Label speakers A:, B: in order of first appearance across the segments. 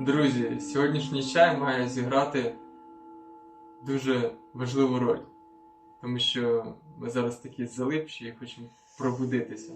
A: Друзі, сьогоднішній чай має зіграти дуже важливу роль, тому що ми зараз такі залипші і хочемо пробудитися.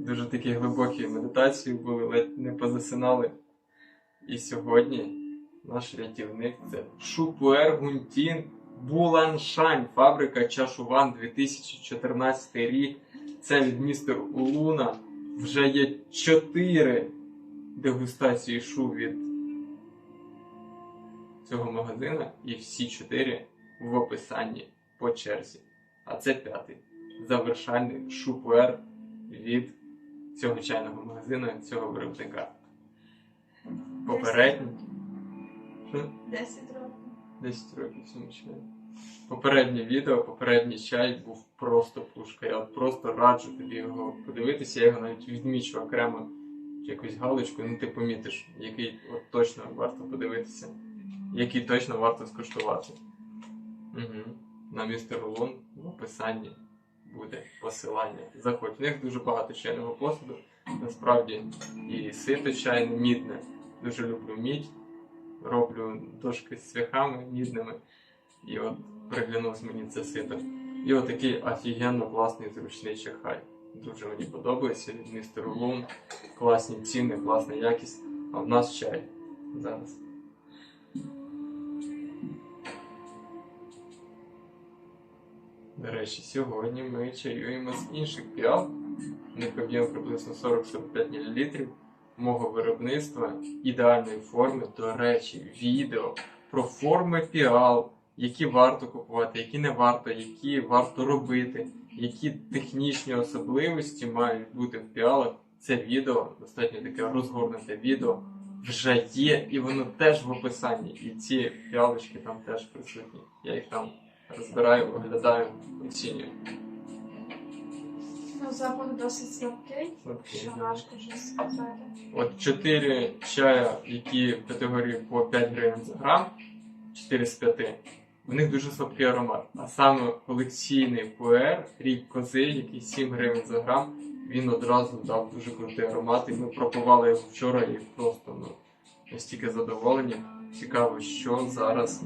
A: Дуже такі глибокі медитації були, ледь не позасинали. І сьогодні наш рятівник це Шупуер Гунтін Буланшань, фабрика Чашуван 2014 рік. Це від містер Улуна. Вже є чотири дегустації шу від цього магазина, і всі чотири в описанні по черзі. А це п'ятий завершальний шупуер від цього чайного магазину, цього виробника. Попередній. Що?
B: 10 років.
A: 10 років цьому чаю. Попереднє відео, попередній чай був просто пушка. Я от просто раджу тобі його подивитися. Я його навіть відмічу окремо якусь галочку, ну ти помітиш, який от точно варто подивитися, який точно варто скуштувати. Угу. На містер Лун в описанні буде посилання. Заходь. В них дуже багато чайного посуду. Насправді і сито чайне, мідне. Дуже люблю мідь. Роблю дошки з цвяхами мідними. І от приглянулось мені це сито. І от такий офігенно класний зручний чахай. Дуже мені подобається від містер Лун. Класні ціни, класна якість. А в нас чай зараз. До речі, сьогодні ми чаюємо з інших піал. У них об'єм приблизно 40-45 мл мого виробництва ідеальної форми. До речі, відео про форми піал, які варто купувати, які не варто, які варто робити, які технічні особливості мають бути в піалах. Це відео, достатньо таке розгорнуте відео, вже є, і воно теж в описанні. І ці піалочки там теж присутні. Я їх там розбираю, оглядаю, оцінюю.
B: Ну, запах досить слабкий,
A: Слабкий,
B: що
A: да.
B: важко щось сказати.
A: От 4 чая, які в категорії по 5 гривень за грам, 4 з 5, в них дуже слабкий аромат. А саме колекційний пуер, рік кози, який 7 гривень за грам, він одразу дав дуже крутий аромат. І ми пробували його вчора і просто ну, настільки задоволені. Цікаво, що зараз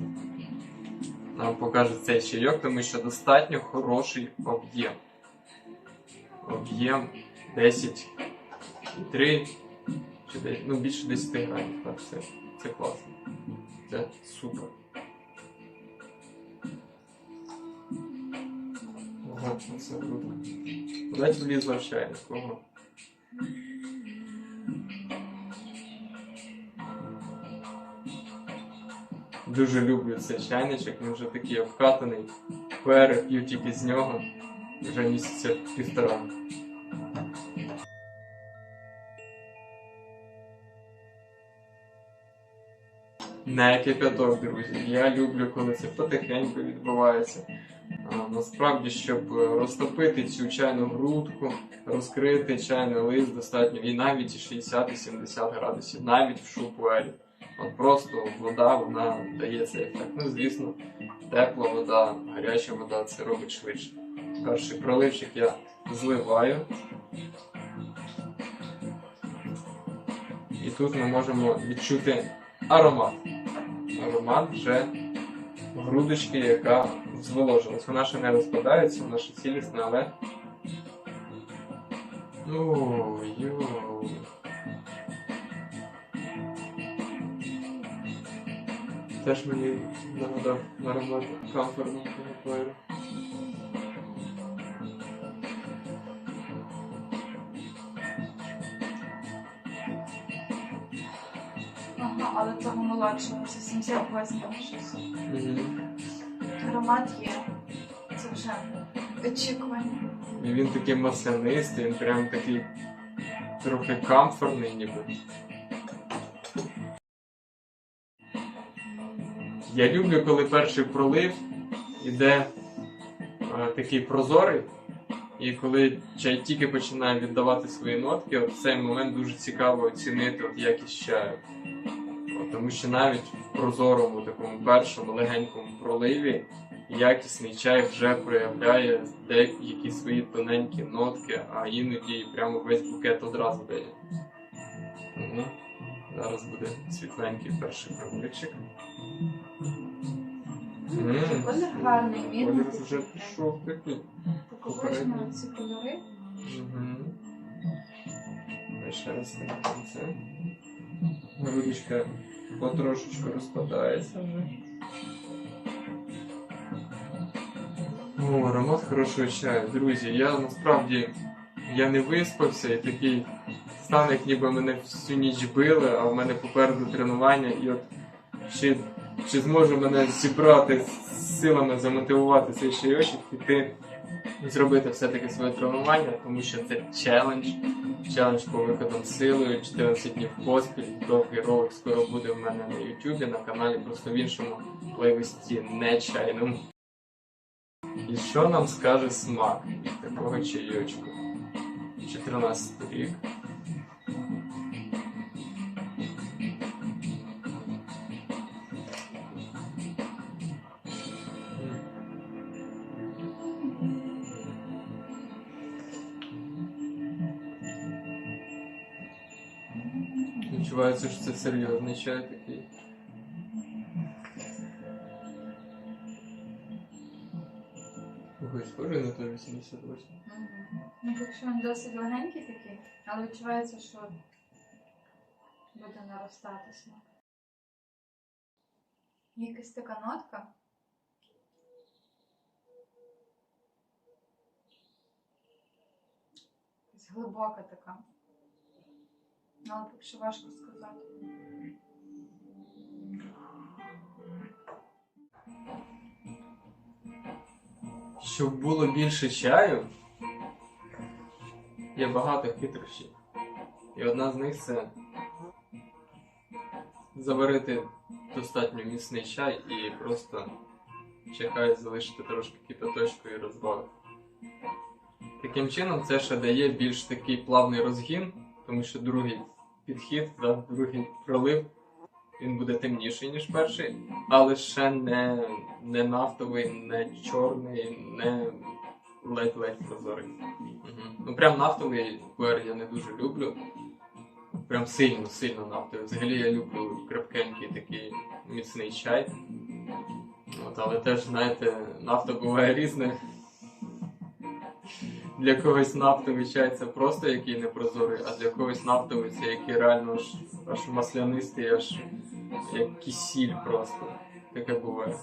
A: нам покаже цей чайок, тому що достатньо хороший об'єм. Об'єм 10 і 3 чи десь, ну більше 10 грамів. Так, це, це класно. Це супер. Ага, це круто. Куди влізла в чайник? Дуже люблю цей чайничок, він вже такий обкатаний. Пери п'ю тільки з нього. Вже місяця півтора. Не кипяток, друзі. Я люблю, коли це потихеньку відбувається. А, насправді, щоб е, розтопити цю чайну грудку, розкрити чайний лист достатньо і навіть і 60-70 градусів, навіть в шупуелі. От просто вода вона дає цей ефект. Ну, звісно, тепла вода, гаряча вода це робить швидше. Перший проливчик я зливаю. І тут ми можемо відчути аромат. Аромат вже грудочки, яка зволожилась. Вона ще не розкладається, вона ще цілісна, але. Ну, Теж мені нагадав аромат камфорного.
B: Ага, але того молодшого, це 78 щось.
A: Мгм.
B: Аромат є. Це вже очікування.
A: І він такий маслянистий, він прям такий трохи камфорний ніби. Я люблю, коли перший пролив іде е, такий прозорий, і коли чай тільки починає віддавати свої нотки, от в цей момент дуже цікаво оцінити от якість чаю. От, тому що навіть в прозорому, такому першому легенькому проливі якісний чай вже проявляє деякі свої тоненькі нотки, а іноді прямо весь букет одразу дає. Мгм. Зараз буде світленький перший промірчик.
B: Колір гарний,
A: Колір вже пішов такий.
B: Так обично ці кольори.
A: Угу. Ще раз на кінце. Грудочка потрошечку розпадається вже. О, аромат хорошого чаю. Друзі, я насправді я не виспався і такий стан, як ніби мене всю ніч били, а в мене попереду тренування, і от чи, чи зможе мене зібрати з силами замотивувати цей чайочок, піти і зробити все-таки своє тренування, тому що це челендж. Челендж по виходам силою, 14 днів поспіль. Довгий ролик скоро буде в мене на YouTube, на каналі, просто в іншому плейлисті не чайному. І що нам скаже смак такого чайочку? 14 рік. Відчувається, що це серйозний чай такий. Ой, схожий на той 88.
B: Ну, поки що він досить легенький такий, але відчувається, що буде наростати смак. Якась така нотка. Глибока така. Але поки що важко сказати.
A: Щоб було більше чаю, є багато хитрощів. І одна з них це заварити достатньо міцний чай і просто чекай залишити трошки кипяточку і розбавити. Таким чином, це ще дає більш такий плавний розгін, тому що другий підхід, да, другий пролив, він буде темніший, ніж перший, але ще не, не нафтовий, не чорний, не ледь-ледь прозорий. Угу. Ну прям нафтовий пуер я не дуже люблю. Прям сильно, сильно нафтовий. Взагалі я люблю крепкенький такий міцний чай. От, але теж, знаєте, нафта буває різне. Для когось нафтовий чай це просто який непрозорий, а для когось нафтовий це який реально аж, аж маслянистий, аж як кисіль просто. Таке буває.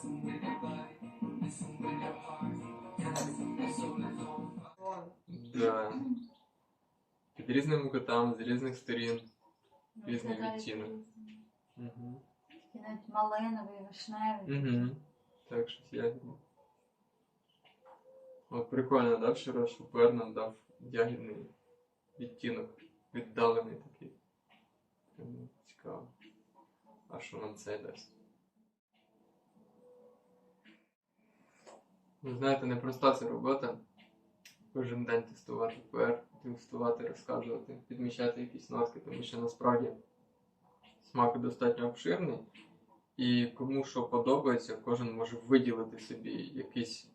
A: Да. Під різними кутами, з різних сторін. Різний відтінок. Угу.
B: Навіть малиновий, вишневий.
A: Угу. Так, щось ягідне. От прикольно, да, вчора, що нам дав ягідний відтінок, віддалений такий. Цікаво. А що нам це дасть? Ви знаєте, непроста ця робота. Кожен день тестувати пуер, тестувати, розказувати, підмічати якісь нотки, тому що насправді смак достатньо обширний. І кому що подобається, кожен може виділити собі якийсь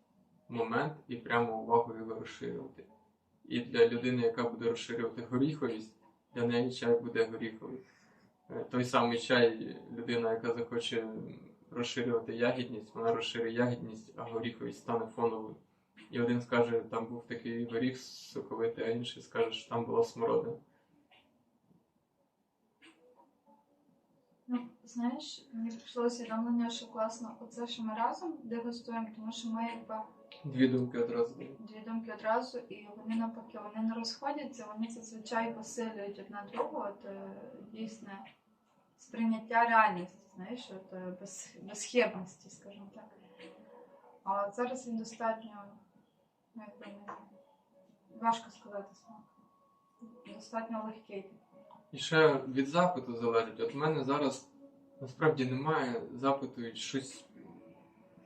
A: момент і прямо увагу його розширювати. І для людини, яка буде розширювати горіховість, для неї чай буде горіховий. Е, Той самий чай, людина, яка захоче розширювати ягідність, вона розширює ягідність, а горіховість стане фоновою. І один скаже, там був такий горіх соковитий, а інший скаже, що там була смородина.
B: Ну, знаєш, мені прийшло усвідомлення, що класно оце, що ми разом дегустуємо, тому що ми якби
A: Дві думки одразу.
B: дві думки одразу, і вони навпаки вони не розходяться, вони зазвичай посилюють одна другу, от е, дійсне сприйняття реальності, знаєш, от е, без, безхибності, скажімо так. А зараз він достатньо, ну, якби важко сказати смак. Достатньо легкий.
A: І ще від запиту залежить. От в мене зараз насправді немає запиту щось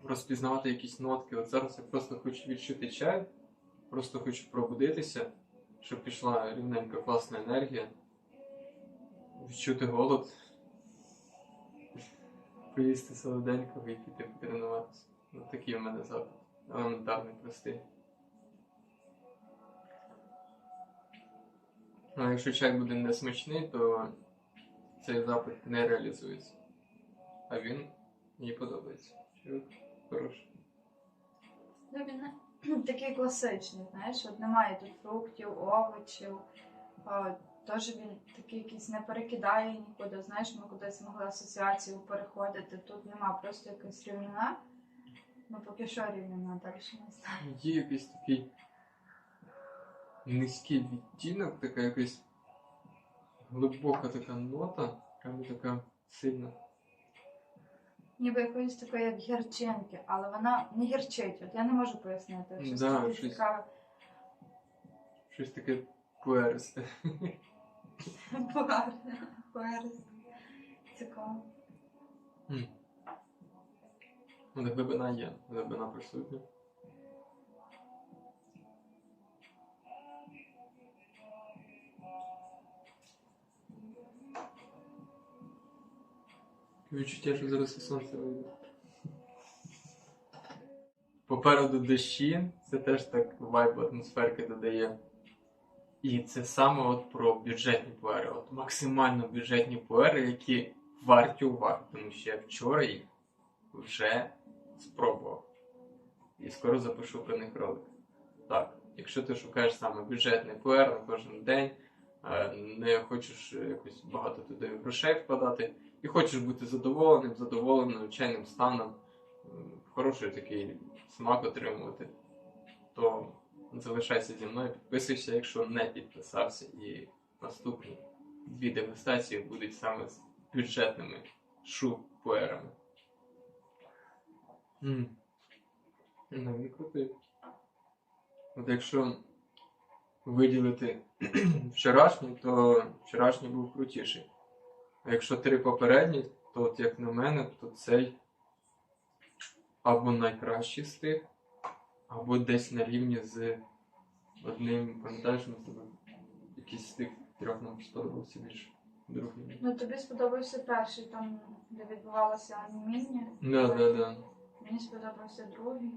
A: розпізнавати якісь нотки. От зараз я просто хочу відчути чай, просто хочу пробудитися, щоб пішла рівненька класна енергія, відчути голод, поїсти солоденького і піти потренуватися. Ну, такий в мене запит. Елементарний, простий. Ну, а якщо чай буде несмачний, то цей запит не реалізується. А він мені подобається. Хороший.
B: Ну, він такий класичний, знаєш, от немає тут фруктів, овочів. Теж він такий якийсь не перекидає нікуди. Знаєш, ми кудись могли асоціацію переходити. Тут нема просто якась рівнина. Ну поки що рівнина, далі не знаю.
A: Є якийсь такий низький відтінок, така якась глибока така нота, прямо така сильна.
B: Ніби якоїсь такої як гірчинки, але вона не гірчить. От я не можу пояснити. Щось
A: Да,
B: таке
A: щось-
B: цікаве.
A: Щось таке пуеристе.
B: Пуер. Пуерс. Цікаво.
A: Ну, глибина є, глибина присутня. Відчуття, що зараз і сонце вийде. Попереду дощі, це теж так вайб атмосферки додає. І це саме от про бюджетні пуери. От максимально бюджетні пуери, які варті уваги, тому що я вчора їх вже спробував. І скоро запишу про них ролик. Так, якщо ти шукаєш саме бюджетний пуер на кожен день, е, не хочеш якось багато туди грошей вкладати, і хочеш бути задоволеним, задоволеним чайним станом, хороший такий смак отримувати, то залишайся зі мною, підписуйся, якщо не підписався, і наступні дві дегустації будуть саме з бюджетними шу-пуерами. М. Ну, крутий. От якщо виділити вчорашній, то вчорашній був крутіший. А якщо три попередні, то от як на мене, то цей або найкращий з тих, або десь на рівні з одним, пам'ятаєш, якийсь з тих трьох нам сподобався більше. Другий.
B: Ну тобі сподобався перший, там, де відбувалося аніміння.
A: Да, да, да.
B: Мені сподобався другий,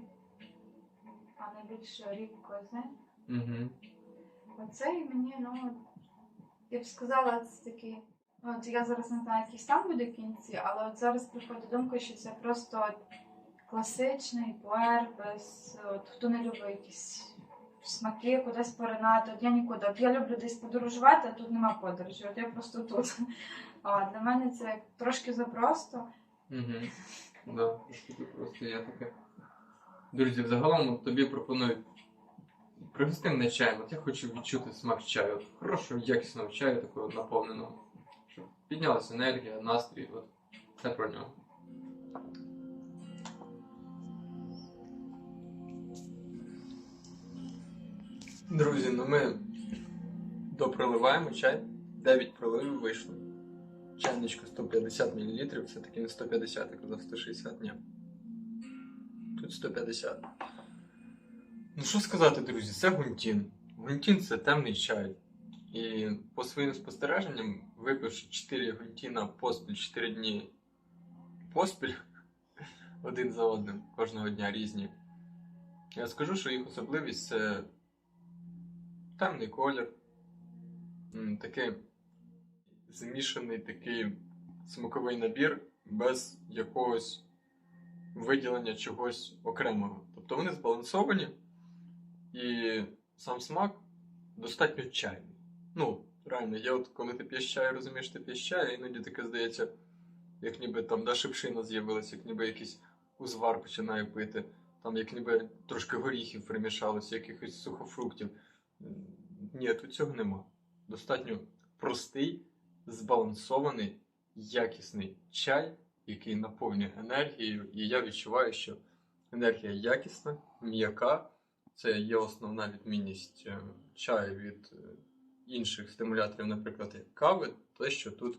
B: а найбільше рік кози.
A: Угу.
B: Оцей мені, ну, я б сказала, це такий. От я зараз не знаю, який там буде кінці, але от зараз приходить думка, що це просто класичний пуер, без от хто не любить якісь смаки, кудись поринати. От я нікуди. От я люблю десь подорожувати, а тут нема подорожі. От я просто тут. А для мене це трошки запросто.
A: Угу. Да, є таке. Друзі, взагалом тобі пропонують пригости мене чаєм. От я хочу відчути смак чаю. Хорошого, якісного чаю, такого наповненого. Піднялася енергія, настрій. От це про нього. Друзі, ну ми допроливаємо чай. 9 проливів вийшло. Чайничку 150 мл, це таки не 150, я казав 160, ні. Тут 150. Ну що сказати, друзі, це гунтін. Гунтін це темний чай. І по своїм спостереженням, випивши 4 гунтіна поспіль 4 дні поспіль, один за одним, кожного дня різні. Я скажу, що їх особливість це темний колір, такий змішаний такий смаковий набір без якогось виділення чогось окремого. Тобто вони збалансовані і сам смак достатньо чайний. Ну, реально, я от коли ти п'єш чай, розумієш, ти п'єш чай, іноді таке здається, як ніби там да, шипшина з'явилася, як ніби якийсь узвар починає пити, там як ніби трошки горіхів примішалося, якихось сухофруктів. Ні, тут цього нема. Достатньо простий, збалансований, якісний чай, який наповнює енергією, і я відчуваю, що енергія якісна, м'яка. Це є основна відмінність е, чаю від е, інших стимуляторів, наприклад, як кави, те, що тут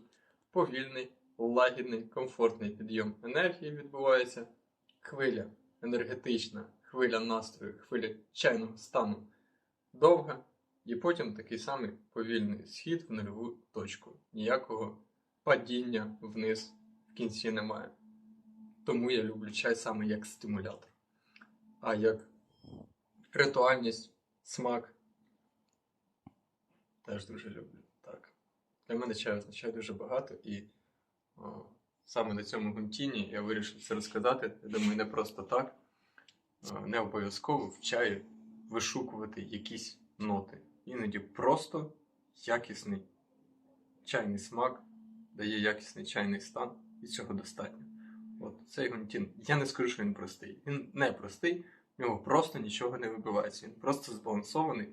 A: повільний, лагідний, комфортний підйом енергії відбувається, хвиля енергетична, хвиля настрою, хвиля чайного стану довга, і потім такий самий повільний схід в нульову точку. Ніякого падіння вниз в кінці немає. Тому я люблю чай саме як стимулятор. А як ритуальність, смак теж дуже люблю. Так. Для мене чай означає дуже багато, і о, саме на цьому гунтіні я вирішив це розказати. Я думаю, не просто так. О, не обов'язково в чаї вишукувати якісь ноти. Іноді просто якісний чайний смак дає якісний чайний стан, і цього достатньо. От цей гунтін. Я не скажу, що він простий. Він не простий, в нього просто нічого не вибивається. Він просто збалансований,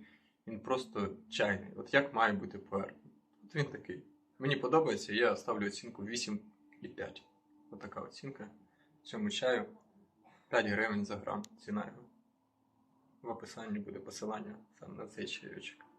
A: він просто чайний. От як має бути пуер. От він такий. Мені подобається, я ставлю оцінку 8,5. Отака оцінка. Цьому чаю 5 гривень за грам. Ціна його. В описанні буде посилання саме на цей чайочок.